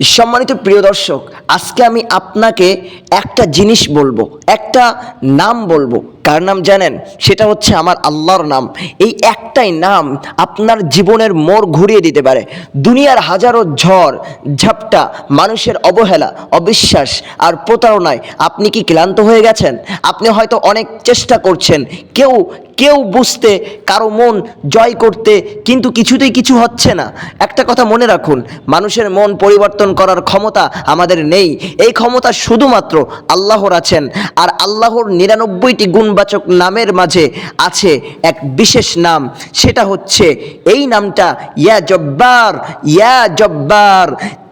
সম্মানিত প্রিয় দর্শক আজকে আমি আপনাকে একটা জিনিস বলব একটা নাম বলব। কার নাম জানেন? সেটা হচ্ছে আমার আল্লাহর নাম। এই একটাই নাম আপনার জীবনের মোড় ঘুরিয়ে দিতে পারে। দুনিয়ার হাজারো ঝড়, ঝাপটা, মানুষের অবহেলা, অবিশ্বাস আর প্রতারণায় আপনি কি ক্লান্ত হয়ে গেছেন? আপনি হয়তো অনেক চেষ্টা করছেন। কেউ কেউ বুঝতে, কারও মন জয় করতে, কিন্তু কিছুতেই কিছু হচ্ছে না। একটা কথা মনে রাখুন, মানুষের মন পরিবর্তন করার ক্ষমতা আমাদের নেই। এই ক্ষমতা শুধুমাত্র আল্লাহর আছেন। আর আল্লাহর নিরানব্বইটি গুণবাচক নামের মাঝে আছে এক বিশেষ নাম, সেটা হচ্ছে এই নামটা, ইয়া জব্বার ইয়া জব্বার।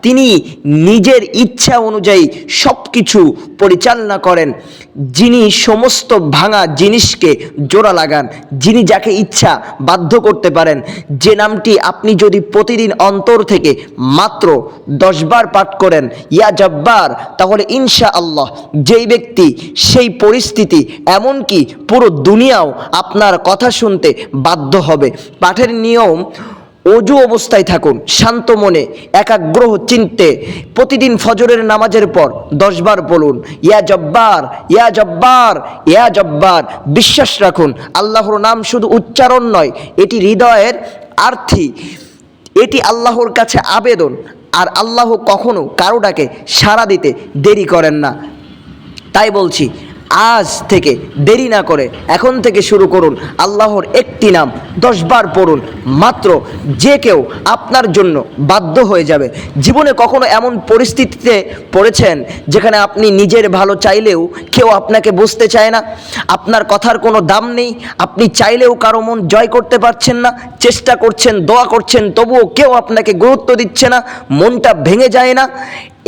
তিনি নিজের ইচ্ছা অনুযায়ী সব কিছু পরিচালনা করেন। যিনি সমস্ত ভাঙা জিনিসকে জোড়া লাগান, যিনি যাকে ইচ্ছা বাধ্য করতে পারেন। যে নামটি আপনি যদি প্রতিদিন অন্তর থেকে মাত্র দশবার পাঠ করেন, ইয়া জব্বার, তাহলে ইনশা আল্লাহ যেই ব্যক্তি সেই পরিস্থিতি, এমনকি পুরো দুনিয়াও আপনার কথা শুনতে বাধ্য হবে। পাঠের নিয়ম অজু অবস্থায় থাকুন, শান্ত মনে একাগ্রহ চিনতে। প্রতিদিন ফজরের নামাজের পর দশবার বলুন, ইয়া জব্বার ইয়া জব্বার ইয়া জব্বার। বিশ্বাস রাখুন, আল্লাহর নাম শুধু উচ্চারণ নয়, এটি হৃদয়ের আর্থি এটি আল্লাহর কাছে আবেদন, আর আল্লাহ কখনো কারোটাকে সাড়া দিতে দেরি করেন না। তাই বলছি আজ থেকে দেরি না করে এখন থেকে শুরু করুন। আল্লাহর একটি নাম দশবার পড়ুন। মাত্র যে কেউ আপনার জন্য বাধ্য হয়ে যাবে। জীবনে কখনো এমন পরিস্থিতিতে পড়েছেন যেখানে আপনি নিজের ভালো চাইলেও কেউ আপনাকে বুঝতে চায় না। আপনার কথার কোনো দাম নেই। আপনি চাইলেও কারও মন জয় করতে পারছেন না। চেষ্টা করছেন, দোয়া করছেন, তবুও কেউ আপনাকে গুরুত্ব দিচ্ছে না। মনটা ভেঙে যায় না।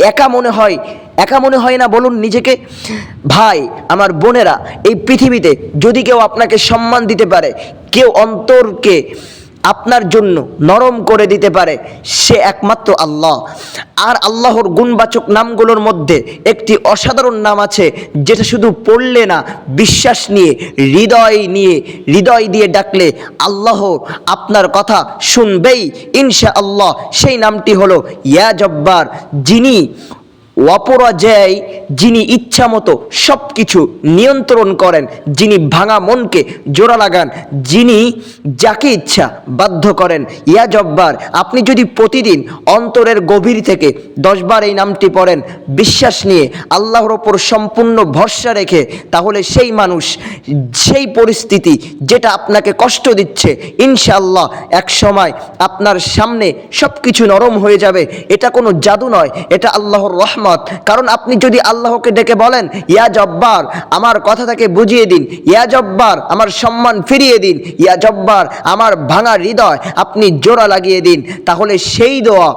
একা মনে হয়, একা মনে হয় না বলুন নিজেকে। ভাই, আমার বোনেরা, এই পৃথিবীতে যদি কেউ আপনাকে সম্মান দিতে পারে, কেউ অন্তরকে আপনার জন্য নরম করে দিতে পারে, সে একমাত্র আল্লাহ। আর আল্লাহর গুণবাচক নামগুলোর মধ্যে একটি অসাধারণ নাম আছে, যেটা শুধু পড়লে না, বিশ্বাস নিয়ে, হৃদয় নিয়ে, হৃদয় দিয়ে ডাকলে আল্লাহ আপনার কথা শুনবেই। ইনশা আল্লাহ সেই নামটি হলো ইয়া জব্বার, যিনি অপরাজয় যিনি ইচ্ছা মতো সব কিছু নিয়ন্ত্রণ করেন, যিনি ভাঙা মনকে জোড়া লাগান, যিনি যাকে ইচ্ছা বাধ্য করেন। ইয়া জব্বার, আপনি যদি প্রতিদিন অন্তরের গভীর থেকে দশবার এই নামটি পড়েন, বিশ্বাস নিয়ে আল্লাহর ওপর সম্পূর্ণ ভরসা রেখে, তাহলে সেই মানুষ সেই পরিস্থিতি যেটা আপনাকে কষ্ট দিচ্ছে, ইনশাআল্লাহ এক সময় আপনার সামনে সব কিছু নরম হয়ে যাবে। এটা কোনো জাদু নয়, এটা আল্লাহর রহমত কারণ আপনি যদি আল্লাহকে ডেকে বলেন, ইয়া জব্বার, আমার কথাটাকে বুঝিয়ে দিন, ইয়া জব্বার, আমার সম্মান ফিরিয়ে দিন, ইয়া জব্বার, আমার ভাঙা হৃদয় আপনি জোড়া লাগিয়ে দিন, তাহলে সেই দোয়া,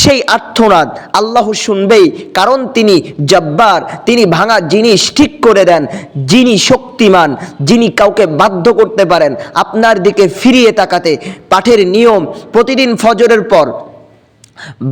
সেই আর্থনাদ আল্লাহ শুনবেই, কারণ তিনি জব্বার, তিনি ভাঙা জিনিস ঠিক করে দেন, যিনি শক্তিমান, যিনি কাউকে বাধ্য করতে পারেন, আপনার দিকে ফিরিয়ে তাকাতে, পাঠের নিয়ম, প্রতিদিন ফজরের পর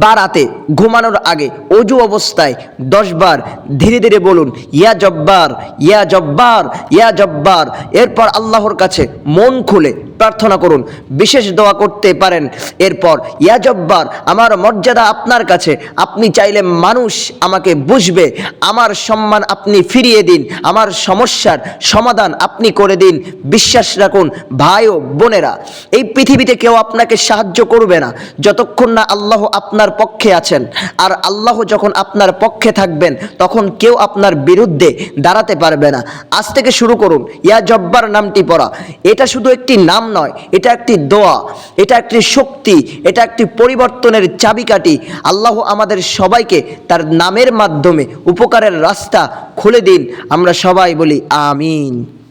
বারাতে ঘুমানোর আগে অজু অবস্থায় দশবার ধীরে ধীরে বলুন, ইয়া জব্বার ইয়া জব্বার ইয়া জব্বার। এরপর আল্লাহর কাছে মন খুলে প্রার্থনা করুন, বিশেষ দোয়া করতে পারেন। এরপর, ইয়া জব্বার, আমার মর্যাদা আপনার কাছে। আপনি চাইলে মানুষ আমাকে বুঝবে, আমার সম্মান আপনি ফিরিয়ে দিন, আমার সমস্যার সমাধান আপনি করে দিন। বিশ্বাস রাখুন, ভাই ও বোনেরা, এই পৃথিবীতে কেউ আপনাকে সাহায্য করবে না। যতক্ষণ না আল্লাহ আপনার পক্ষে আছেন। আর আল্লাহ যখন আপনার পক্ষে থাকবেন, তখন কেউ আপনার বিরুদ্ধে দাঁড়াতে পারবে না। আজ থেকে শুরু করুন। ইয়া জব্বার নামটি পড়া। এটা শুধু একটি নাম নয়, এটা একটি দোয়া, এটা একটি শক্তি, এটা একটি পরিবর্তনের চাবিকাঠি। আল্লাহ আমাদের সবাইকে তার নামের মাধ্যমে উপকারের রাস্তা খুলে দিন। আমরা সবাই বলি, আমিন।